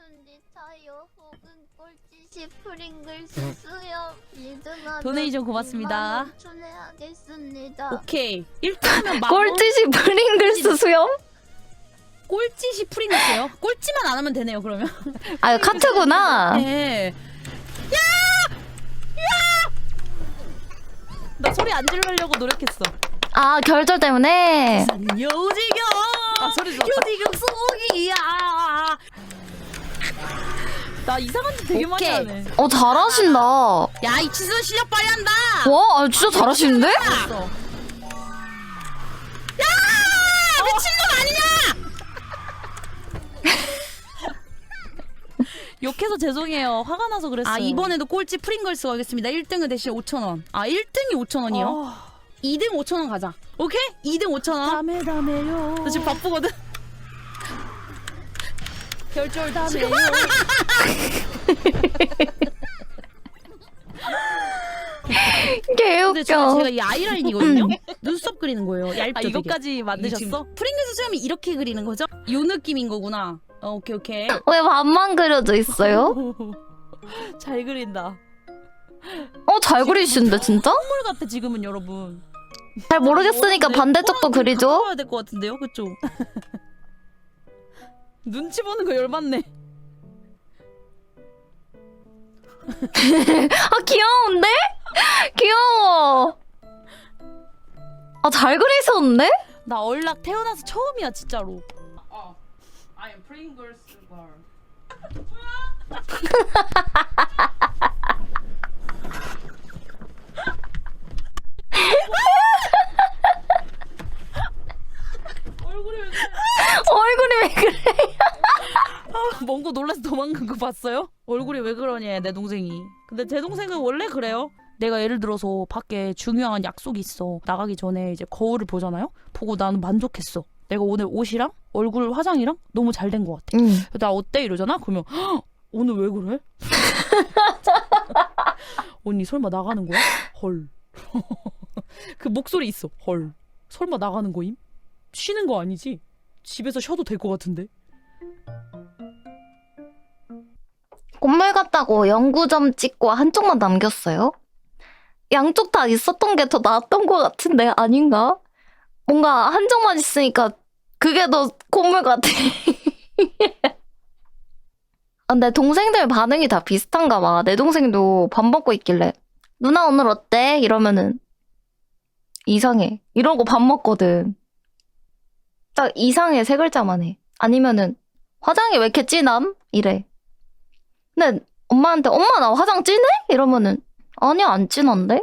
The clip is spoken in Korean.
순리타요 혹은 꼴찌시 프링글스 수염 리드나 도네이션 고맙습니다. 추내하겠습니다. 오케이 1등하면 꼴찌시 프링글스 수염? 꼴찌시 프링글스요 꼴찌만 안 하면 되네요 그러면 아 카트구나. 네. 야! 야! 나 소리 안 지르려고 노력했어 아 결절 때문에. 요지경 아 소리 좋았다 요지경 속 나 이상한 짓 되게 많이 오케이. 하네 어 잘하신다. 와 야 이치선 실력 빨리 한다 아, 진짜 잘하시는데? 야 미친놈 아니냐 욕해서 죄송해요 화가 나서 그랬어요 아 이번에도 꼴찌 프링걸스 가겠습니다. 1등은 대신 5천 원. 아 1등이 5천 원이요? 어. 2등 5천 원 가자. 오케이? 2등 5천 원. 다음에 다음에요 나 지금 바쁘거든. 결절 다음에요 근데 저, 개웃겨. 제가 이 아이라인이거든요. 눈썹 그리는 거예요. 얇게. 아 이것까지 만드셨어? 프링걸스 수염이 이렇게 그리는 거죠? 요 느낌인 거구나. 어, 오케이 오케이. 왜 반만 그려져 있어요? 잘 그린다 어 잘 그리시는데 진짜? 선물 같아 지금은 여러분 잘 모르겠으니까 반대쪽도 그리죠. 해야 될것 같은데요, 그쵸? 눈치 보는 거 열받네 아 귀여운데? 귀여워. 아잘 그리셨는데? 나 얼락 태어나서 처음이야 진짜로 어. I am Pringles girl. 얼굴이 왜 그래? 멍고 놀라서 도망간 거 봤어요? 얼굴이 왜 그러냐 내 동생이 근데 제 동생은 원래 그래요 내가 예를 들어서 밖에 중요한 약속이 있어 나가기 전에 이제 거울을 보잖아요 보고 나는 만족했어 내가 오늘 옷이랑 얼굴 화장이랑 너무 잘 된 것 같아 응. 나 어때 이러잖아 그러면 "헉, 오늘 왜 그래? 언니 설마 나가는 거야? 헐. 그 목소리 있어. 헐. 설마 나가는 거임? 쉬는 거 아니지? 집에서 쉬어도 될 것 같은데. 꽃말 같다고 연구점 찍고 한쪽만 남겼어요? 양쪽 다 있었던 게 더 나았던 것 같은데 아닌가? 뭔가 한쪽만 있으니까 그게 더 콧물 같아. 아, 근데 동생들 반응이 다 비슷한가 봐. 내 동생도 밥 먹고 있길래 누나 오늘 어때? 이러면은 이상해. 이러고 밥 먹거든. 딱 이상해 세 글자만 해. 아니면은 화장이 왜 이렇게 진함? 이래. 근데 엄마한테 엄마 나 화장 진해? 이러면은 아니야 안 진한데?